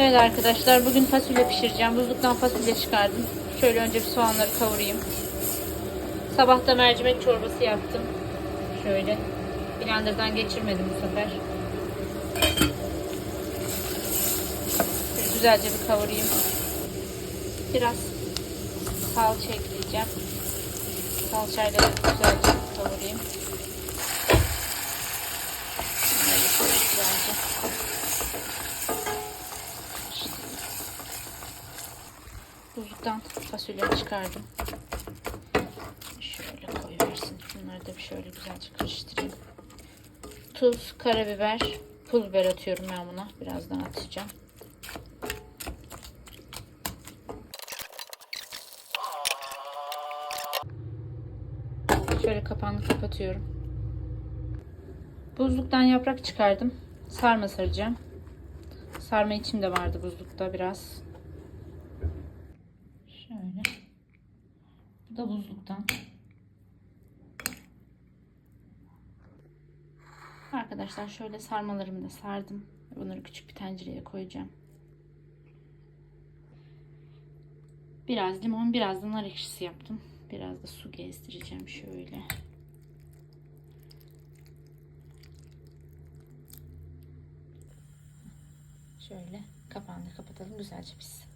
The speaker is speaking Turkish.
Evet arkadaşlar bugün fasulye pişireceğim. Buzluktan fasulye çıkardım. Şöyle önce bir soğanları kavurayım. Sabah da mercimek çorbası yaptım. Şöyle. Blender'dan geçirmedim bu sefer. Şöyle güzelce bir kavurayım. Biraz salça ekleyeceğim. Salçayla güzelce kavurayım. Şöyle güzelce Buzluktan fasulye çıkardım. Şöyle koyuversin. Şunları da bir şöyle güzelce karıştırayım. Tuz, karabiber, pul biber atıyorum ben buna. Birazdan atacağım. Şöyle kapağını kapatıyorum. Buzluktan yaprak çıkardım. Sarma saracağım. Sarma içim de vardı buzlukta biraz. Şöyle. Bu da buzluktan. Arkadaşlar şöyle sarmalarımı da sardım. Bunları küçük bir tencereye koyacağım. Biraz limon, biraz da nar ekşisi yaptım. Biraz da su gezdireceğim şöyle. Şöyle kapağını kapatalım güzelce pişsin.